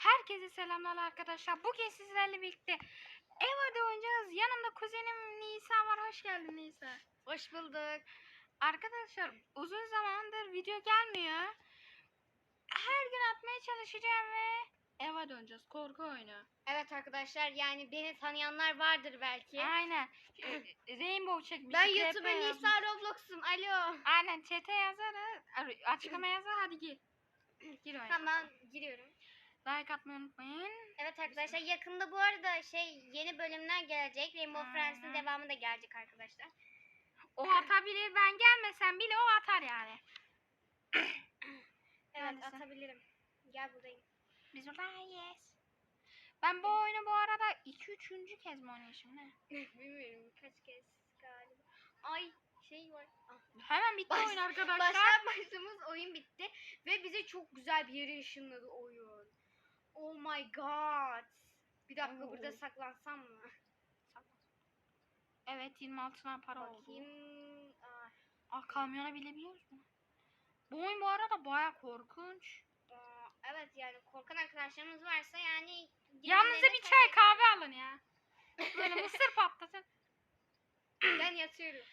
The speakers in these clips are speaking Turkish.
Herkese selamlar arkadaşlar. Bugün sizlerle birlikte Eva'da oynayacağız. Yanımda kuzenim Nisa var. Hoş geldin Nisa. Hoş bulduk. Arkadaşlar uzun zamandır video gelmiyor. Her gün atmaya çalışacağım ve Eva'da oynayacağız. Korku oyunu. Evet arkadaşlar yani beni tanıyanlar vardır belki. Aynen. Rainbow çekmiştik. Ben yazmış. Nisa Roblox'um. Alo. Aynen chat'e yazarız. Ar- Açıklama yazar. Hadi gir. Gir oyuna. Tamam giriyorum. Like atmayı unutmayın. Evet arkadaşlar yakında bu arada şey yeni bölümler gelecek. Rainbow. Friends'in devamı da gelecek arkadaşlar. O atabilir. Ben gelmesem bile o atar yani. Evet Neredesin? atabilirim. Gel buradayım. Biz buradayız. Ben bu oyunu bu arada 2-3. kez mi oynayışım ne? Bilmiyorum kaç kez galiba. Ay şey var. Ah. Hemen bitti Baş- oyun arkadaşlar. Başlar başlamaz oyun bitti ve bize çok güzel bir yere ışınladı oyun. Oh my god. Bir dakika Oo. burada saklansam mı? Evet 26 tane para oldu. Bakayım. Aa, Ah kamyona binebiliyoruz mu? Bu oyun bu arada baya korkunç. aa, evet yani korkan arkadaşlarımız varsa yani Yanınıza girmelerine bir çay kahve alın ya. Böyle mısır patlatın. Ben yatıyorum.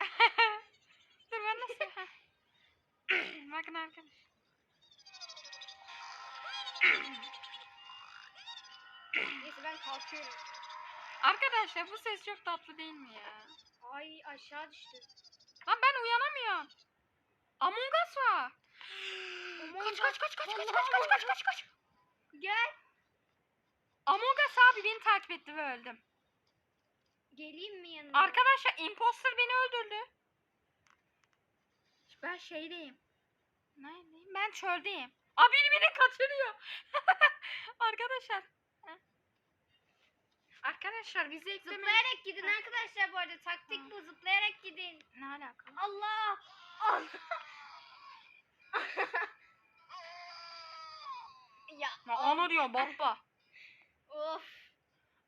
Dur ben nasıl? Bakın arkadaşlar. Neyse ben kalkıyorum. Arkadaşlar bu ses çok tatlı değil mi ya? Ay aşağı düştüm. Lan ben uyanamıyorum. Among Us var. Kaç kaç kaç kaç kaç kaç kaç kaç kaç kaç. Gel. Among Us abi beni takip etti ve öldüm. Geleyim mi yanına? Arkadaşlar imposter beni öldürdü. Ben şeydeyim. Neredeyim? Ben çöldeyim. Aa biri beni kaçırıyor. Arkadaşlar. Arkadaşlar bizi eklemeyin. Zıplayarak gidin arkadaşlar bu arada. Taktik bu zıplayarak gidin. Ne alaka? Allah. Allah. ya. Ya onu diyor baba. Of.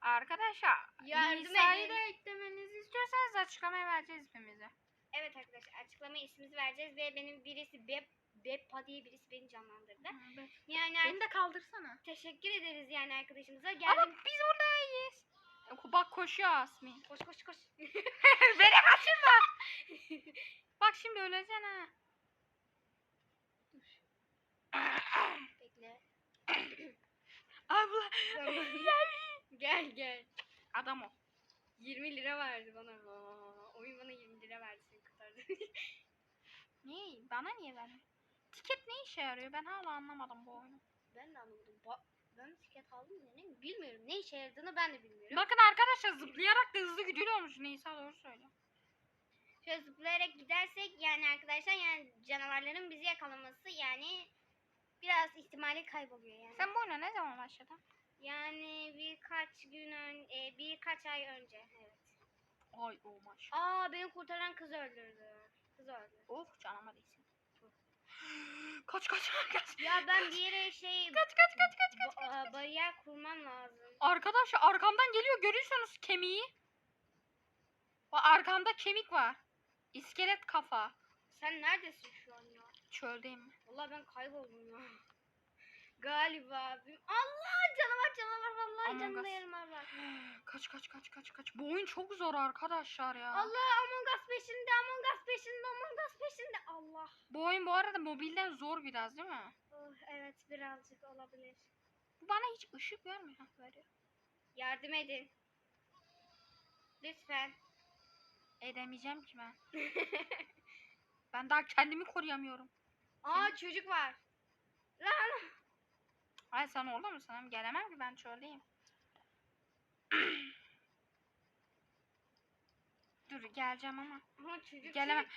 Arkadaşlar Yardım Nisa'yı edin. da eklemenizi istiyorsanız açıklamaya vereceğiz ismimizi. Evet arkadaşlar açıklama ismimizi vereceğiz ve benim birisi Bep Beppa diye birisi beni canlandırdı. Yani Beni de kaldırsana. teşekkür ederiz yani arkadaşımıza. Ama Geldim. biz buradayız. Bak koşuyor Asmin. Koş koş koş. Beni kaçırma. Bak şimdi öleceksin ha. Bekle. Abla. gel gel. Adam o. 20 lira verdi bana. Aa, Oyun bana 20 lira verdi seni kurtardı. Niye? Bana niye verdin? Tiket ne işe yarıyor? Ben hala anlamadım bu oyunu. ben de anlamadım. Ba ben tiket aldım ya ne bilmiyorum. Ne işe yaradığını ben de bilmiyorum. Bakın arkadaşlar zıplayarak da hızlı gidiyormuş. Neyse doğru söylüyor. Şöyle zıplayarak gidersek yani arkadaşlar yani canavarların bizi yakalaması yani biraz ihtimali kayboluyor yani. Sen bu oyuna ne zaman başladın? Yani birkaç gün ön, e, birkaç ay önce evet. Ay o maş. Aa beni kurtaran kız öldürdü. Kız öldü. Oh canıma değsin. Kaç kaç kaç. Ya ben bir yere şey Kaç kaç kaç kaç. ba- aa, bariyer kurmam lazım. Arkadaşlar arkamdan geliyor görüyorsunuz kemiği. Bak arkamda kemik var. İskelet kafa. Sen neredesin şu an ya? Çöldeyim. Vallahi ben kayboldum ya. Galiba. Allah canavar canavar vallahi Among yarım var. Kaç kaç kaç kaç kaç. Bu oyun çok zor arkadaşlar ya. Allah Among Us peşinde Among Us peşinde Among Us peşinde. Allah. Bu oyun bu arada mobilden zor biraz değil mi? Oh, evet birazcık olabilir. Bu bana hiç ışık vermiyor. Veriyor. Yardım edin. Lütfen. Edemeyeceğim ki ben. ben daha kendimi koruyamıyorum. Aa çocuk var. Lan. Ay sen orada mısın? Hem Gelemem ki ben çöldeyim. Dur geleceğim ama. Ama çocuk. Gelemem.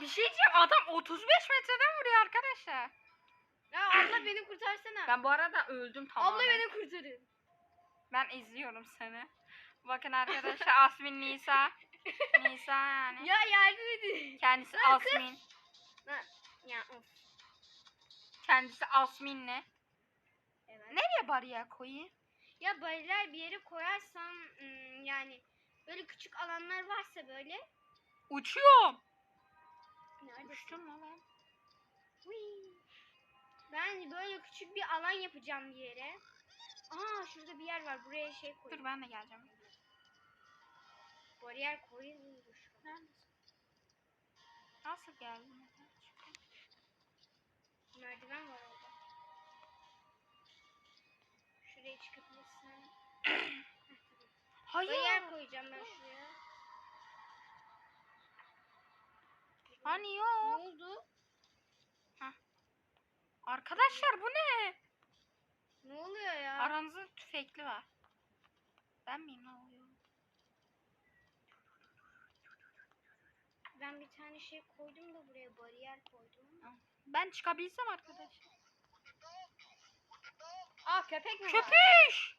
Bir şey diyeceğim adam 35 metreden vuruyor arkadaşlar. Ya abla beni kurtarsana. Ben bu arada öldüm tamamen. Abla beni kurtarın. Ben izliyorum seni. Bakın arkadaşlar Asmin Nisa. Nisa yani. Ya yardım edin. Kendisi Lan. Asmin. Lan, Ya of. Kendisi Asmin'le. Evet. Nereye bariyer koyayım? Ya bariyer bir yere koyarsam ım, yani böyle küçük alanlar varsa böyle. Uçuyorum. Neredesin? Uçtum lan ben. Ben böyle küçük bir alan yapacağım bir yere. Aa şurada bir yer var. Buraya şey koy. Dur ben de geleceğim. Bariyer koyulmuş. Neredesin? Nasıl geldin? Merdiven var orada. Şuraya çıkabilirsin. Hayır. Bariyer koyacağım ben şuraya. Hani Ne yok. oldu? Arkadaşlar bu ne? Ne oluyor ya? Aranızda tüfekli var. Ben miyim ne oluyor? Ben bir tane şey koydum da buraya bariyer koydum. Ben çıkabilsem arkadaşlar. Aa köpek mi var? Köpüş!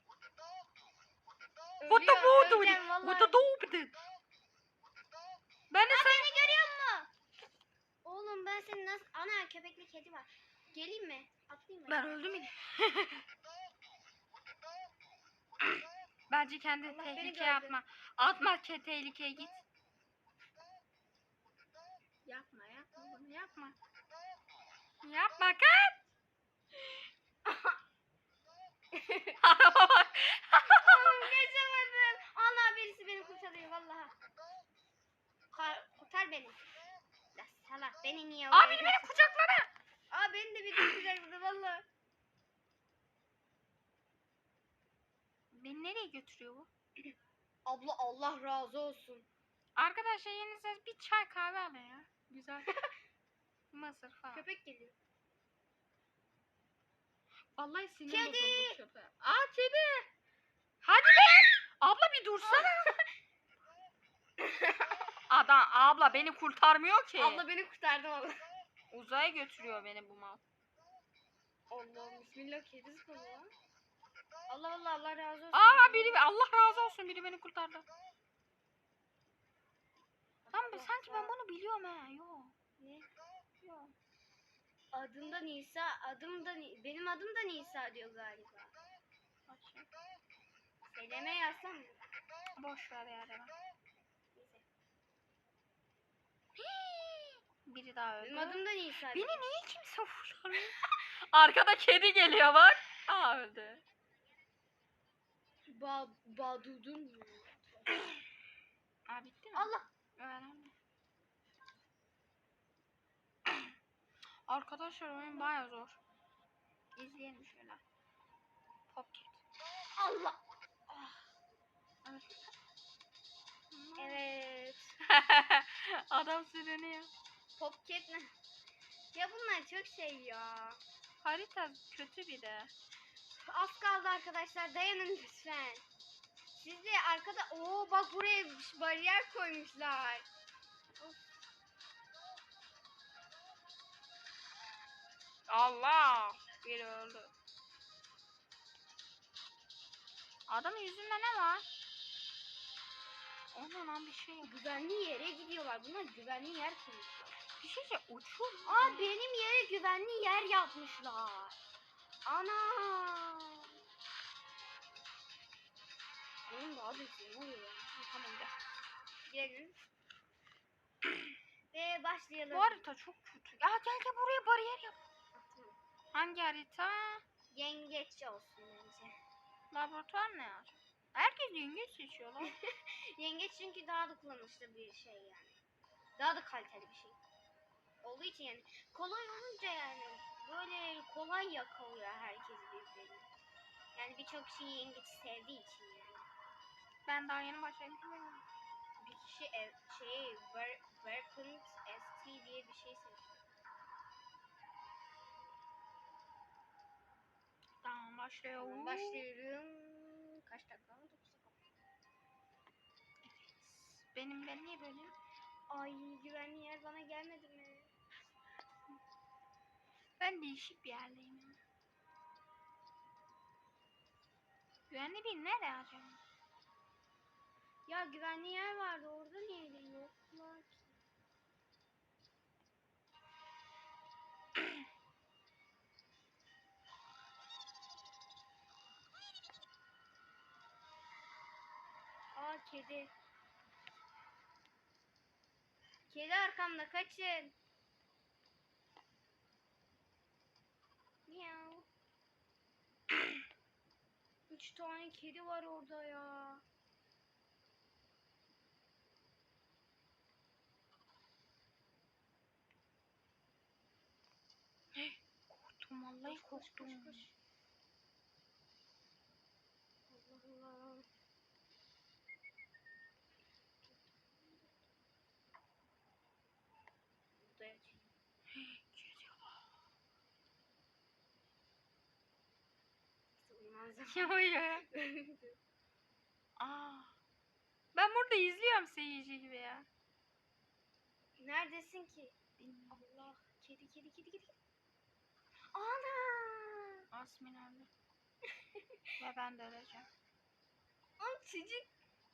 What the Ölüyor, what öleceğim the vallahi. what the dope Ben de Aa, sen beni görüyor musun? Oğlum ben senin nasıl... Ana köpekli kedi var. Geleyim mi? Atlayayım mı? ben öldüm yine. Bence kendi Allah beni tehlikeye gördü. atma. Atma ke tehlikeye git. Yapma yapma bunu yapma. Yapma kaç. Araba bak. Geçemedim. Allah birisi beni kurtarıyor vallahi. Ka- kurtar beni. La salak beni niye Abi oraya beni kucaklana. Aa beni de biri kucakladı valla. Beni nereye götürüyor bu? Abla Allah razı olsun. Arkadaşlar yeni ses bir çay kahve alın ya. Güzel. Mısır falan. Köpek geliyor. Vallahi sinir Kedi! bozuldu köpeğe. Aa kedi. Hadi be. Abla bir dursana. Adam abla beni kurtarmıyor ki. Abla beni kurtardı valla. Uzaya götürüyor beni bu mal. Allah bismillah kedi lan. Allah Allah Allah razı olsun. Aa biri Allah razı olsun biri beni kurtardı. Allah sanki ben bunu biliyorum ha. Yok. Ne? Yok. Adım da Nisa, adım da Ni- benim adım da Nisa diyor galiba. Bakayım. Seleme yazsam mı? Boş ver ya. Neyse. Biri daha öldü. Benim adım da Nisa. Beni diyor. niye kimse vuramıyor? Arkada kedi geliyor bak. Aa öldü. Ba badudun. Aa bitti mi? Allah. Öğrendi. Arkadaşlar oyun baya zor. İzleyelim şöyle. Pocket. Allah. Evet. Evet. Adam sürünüyor. Popcat ne? Ya bunlar çok şey ya. Harita kötü bir de. Az kaldı arkadaşlar dayanın lütfen. Siz de arkada oo bak buraya bariyer koymuşlar. Allah! Biri öldü. Adamın yüzünde ne var? Ona lan bir şey. Güvenli yere gidiyorlar. Bunlar güvenli yer koymuşlar. Bir şey şey uçuyor. Aa benim yere güvenli yer yapmışlar. Ana. Benim daha büyük ne oluyor ya? Ha, Tamam gel. Girelim. Ve başlayalım. Bu harita çok kötü. Ya gel gel buraya bariyer yap. Hangi harita? Yengeç olsun bence. Laboratuvar ne ya? Herkes yengeç seçiyor lan. Yengeç çünkü daha da kullanışlı bir şey yani. Daha da kaliteli bir şey. Olduğu için yani kolay olunca yani böyle kolay yakalıyor herkes birbirini. Yani birçok kişi yengeci sevdiği için yani. ben daha yeni başladım. Bir kişi ev, şey Ver, Verkant ST diye bir şey seçti. Tamam, başlıyorum. Kaç dakika? 9 dakika. Benim ben niye böyle? Ay güvenli yer bana gelmedi mi? Ben değişik bir yerdeyim. Güvenli bir nerede acaba? Ya güvenli yer vardı orada niye de kedi. Kedi arkamda kaçın. Miau. Üç tane kedi var orada ya. Korktum vallahi korktum. Koş, koş, koş. Uyumaz Kim uyuyor? Aa. Ben burada izliyorum seyirci gibi ya. Neredesin ki? Allah. Kedi kedi kedi kedi. Ana. Asmin öldü. Ve ben de öleceğim. Ama çocuk.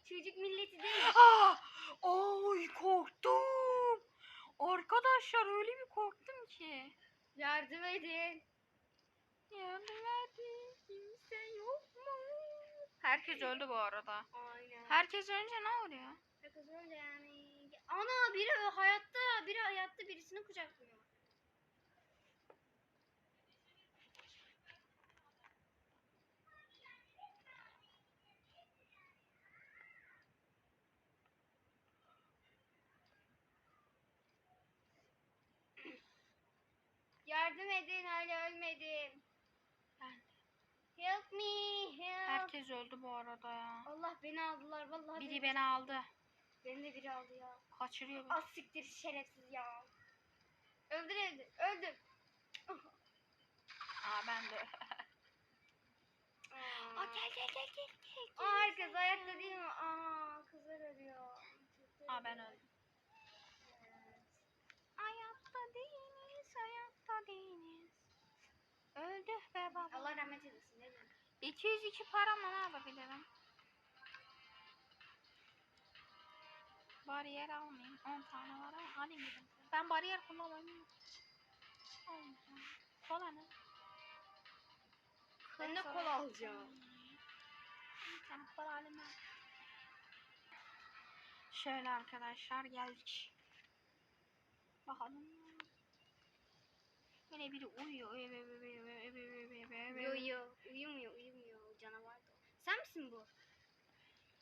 Çocuk milleti değil. Aa! Oy korktum. Arkadaşlar öyle bir korktum ki. Yardım edin. Yardım edin. Kimse yok mu? Herkes öldü bu arada. Aynen. Herkes önce ne oluyor? Herkes öyle yani. Ana biri hayatta, biri hayatta birisini kucaklıyor. Yardım edin hala ölmedim. Help me, help. Herkes öldü bu arada ya. Allah beni aldılar vallahi. Biri beni aldı. Beni de biri aldı ya. Kaçırıyor beni. Az siktir şerefsiz ya. Öldür öldür. Öldür. Aa ben de. Aa, Aa gel gel gel gel. gel. Aa, herkes ayakta değil mi? Aa kızlar ölüyor. Aa ben öldüm. Evet. Hayatta değiliz, hayatta değiliz. Öldü be eylesin değil mi? 202 paramla ne yapabilirim? Bariyer almayayım. 10 tane var ama alayım dedim. Ben bariyer. Almayacağım. Kola ne? Ben de kola alacağım. Tamam kola alayım ben. Şöyle arkadaşlar geldik. Bakalım. Yine biri uyuyor. Yo yo uyumuyor uyumuyor o canavar da. Sen misin bu?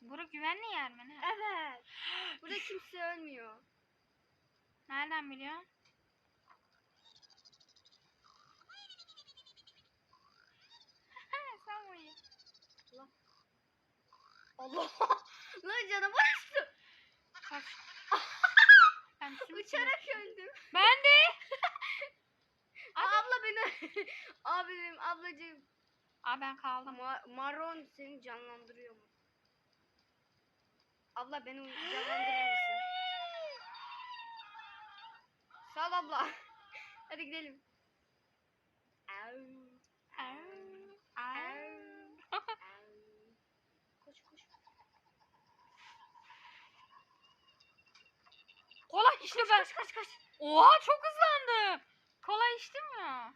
Burası güvenli yer mi? Ne? Evet. Burada kimse ölmüyor. Nereden biliyorsun? Sen uyuyor. Allah. Allah. Aa ben kaldım. Ma- Maron seni canlandırıyor mu? Abla beni canlandırır mısın? Sağ ol abla. Hadi gidelim. Koş koş. Kola içtim ben. Kaç kaç kaç. Oha çok hızlandım. Kola içtim mi?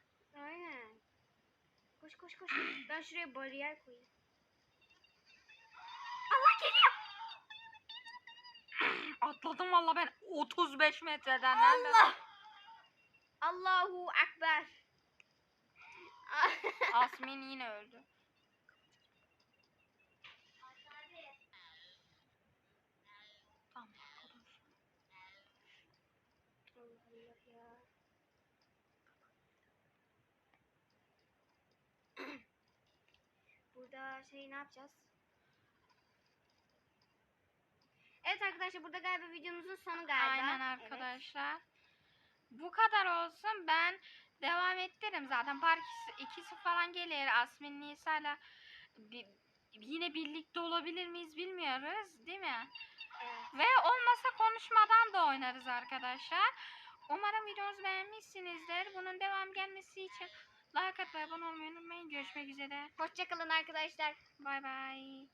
Koş koş koş. Ben şuraya bariyer koyayım. Allah geliyor. Atladım valla ben 35 metreden. Allah. Allahu Ekber. Asmin yine öldü. Tamam arkadaşlar. Allah Allah ya. Burada şey ne yapacağız? Evet arkadaşlar burada galiba videomuzun sonu galiba. Aynen Evet. arkadaşlar. Bu kadar olsun. Ben devam ettiririm zaten. Park ikisi falan gelir. Asmin Nisa'yla bi- yine birlikte olabilir miyiz bilmiyoruz. Değil mi? Evet. Ve olmasa konuşmadan da oynarız arkadaşlar. Umarım videomuzu beğenmişsinizdir. Bunun devam gelmesi için like atmayı, abone olmayı unutmayın. Görüşmek üzere. Hoşçakalın arkadaşlar. Bay bay.